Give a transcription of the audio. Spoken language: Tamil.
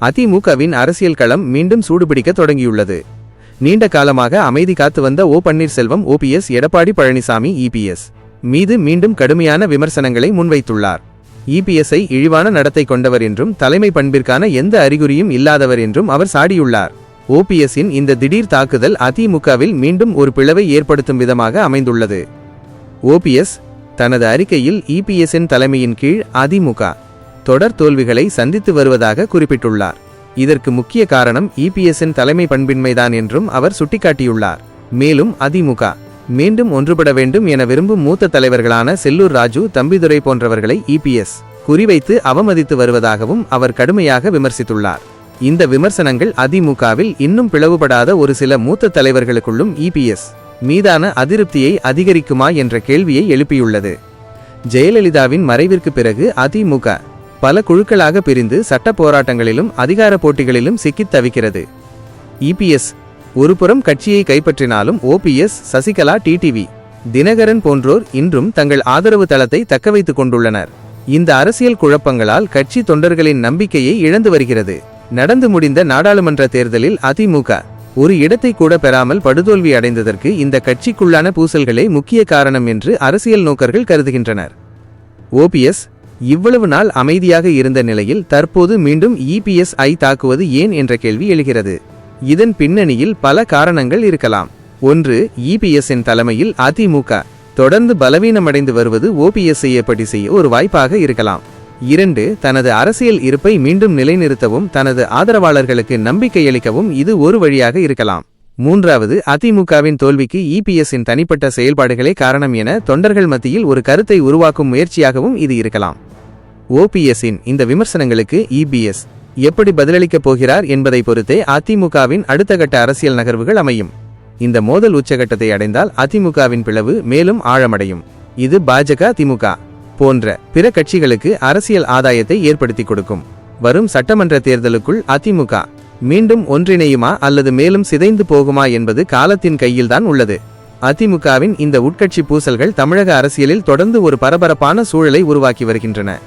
அதிமுகவின் அரசியல் களம் மீண்டும் சூடுபிடிக்க தொடங்கியுள்ளது. நீண்ட காலமாக அமைதி காத்து வந்த O Panneerselvam OPS Edappadi Palaniswami EPS மீது மீண்டும் கடுமையான விமர்சனங்களை முன்வைத்துள்ளார். இபிஎஸ்ஐ இழிவான நடத்தை கொண்டவர் என்றும் தலைமை பண்பிற்கான எந்த அறிகுறியும் இல்லாதவர் என்றும் அவர் சாடியுள்ளார். ஓபிஎஸ்ஸின் இந்த திடீர் தாக்குதல் அதிமுகவில் மீண்டும் ஒரு பிளவை ஏற்படுத்தும் விதமாக அமைந்துள்ளது. ஓபிஎஸ் தனது அறிக்கையில் இபிஎஸ்என் தலைமையின் கீழ் அதிமுக தொடர் தோல்விகளை சந்தித்து வருவதாக குறிப்பிட்டுள்ளார். இதற்கு முக்கிய காரணம் இபிஎஸ்என் தலைமை பண்பின்மைதான் என்றும் அவர் சுட்டிக்காட்டியுள்ளார். மேலும் அதிமுக மீண்டும் ஒன்றுபட வேண்டும் என விரும்பும் மூத்த தலைவர்களான செல்லூர் ராஜு தம்பிதுரை போன்றவர்களை இபிஎஸ் குறிவைத்து அவமதித்து வருவதாகவும் அவர் கடுமையாக விமர்சித்துள்ளார். இந்த விமர்சனங்கள் அதிமுகவில் இன்னும் பிளவுபடாத ஒரு சில மூத்த தலைவர்களுக்குள்ளும் இபிஎஸ் மீதான அதிருப்தியை அதிகரிக்குமா என்ற கேள்வியை எழுப்பியுள்ளது. ஜெயலலிதாவின் மறைவிற்கு பிறகு அதிமுக பல குழுக்களாக பிரிந்து சட்ட போராட்டங்களிலும் அதிகார போட்டிகளிலும் சிக்கித் தவிக்கிறது. இபிஎஸ் ஒருபுறம் கட்சியை கைப்பற்றினாலும் ஓபிஎஸ் சசிகலா டிடிவி தினகரன் போன்றோர் இன்றும் தங்கள் ஆதரவு தளத்தை தக்கவைத்துக் கொண்டுள்ளனர். இந்த அரசியல் குழப்பங்களால் கட்சி தொண்டர்களின் நம்பிக்கையை இழந்து வருகிறது. நடந்து முடிந்த நாடாளுமன்ற தேர்தலில் அதிமுக ஒரு இடத்தை கூட பெறாமல் படுதோல்வி அடைந்ததற்கு இந்த கட்சிக்குள்ளான பூசல்களே முக்கிய காரணம் என்று அரசியல் நோக்கர்கள் கருதுகின்றனர். ஓபிஎஸ் இவ்வளவு நாள் அமைதியாக இருந்த நிலையில் தற்போது மீண்டும் இபிஎஸ்ஐ தாக்குவது ஏன் என்ற கேள்வி எழுகிறது. இதன் பின்னணியில் பல காரணங்கள் இருக்கலாம். ஒன்று இபிஎஸ்ஸின் தலைமையில் அதிமுக தொடர்ந்து பலவீனமடைந்து வருவது ஓபிஎஸ் செய்யப்படி செய்ய ஒரு வாய்ப்பாக இருக்கலாம். இரண்டு தனது அரசியல் இருப்பை மீண்டும் நிலைநிறுத்தவும் தனது ஆதரவாளர்களுக்கு நம்பிக்கை அளிக்கவும் இது ஒரு வழியாக இருக்கலாம். மூன்றாவது அதிமுகவின் தோல்விக்கு இபிஎஸ்ஸின் தனிப்பட்ட செயல்பாடுகளே காரணம் என தொண்டர்கள் மத்தியில் ஒரு கருத்தை உருவாக்கும் முயற்சியாகவும் இது இருக்கலாம். ஓபிஎஸ்ஸின் இந்த விமர்சனங்களுக்கு இபிஎஸ் எப்படி பதிலளிக்கப் போகிறார் என்பதை பொறுத்தே அதிமுகவின் அடுத்த கட்ட அரசியல் நகர்வுகள் அமையும். இந்த மோதல் உச்சகட்டத்தை அடைந்தால் அதிமுகவின் பிளவு மேலும் ஆழமடையும். இது பாஜக திமுக போன்ற பிற கட்சிகளுக்கு அரசியல் ஆதாயத்தை ஏற்படுத்தி கொடுக்கும். வரும் சட்டமன்ற தேர்தலுக்குள் அதிமுக மீண்டும் ஒன்றிணையுமா அல்லது மேலும் சிதைந்து போகுமா என்பது காலத்தின் கையில்தான் உள்ளது. அதிமுகவின் இந்த உட்கட்சி பூசல்கள் தமிழக அரசியலில் தொடர்ந்து ஒரு பரபரப்பான சூழலை உருவாக்கி வருகின்றன.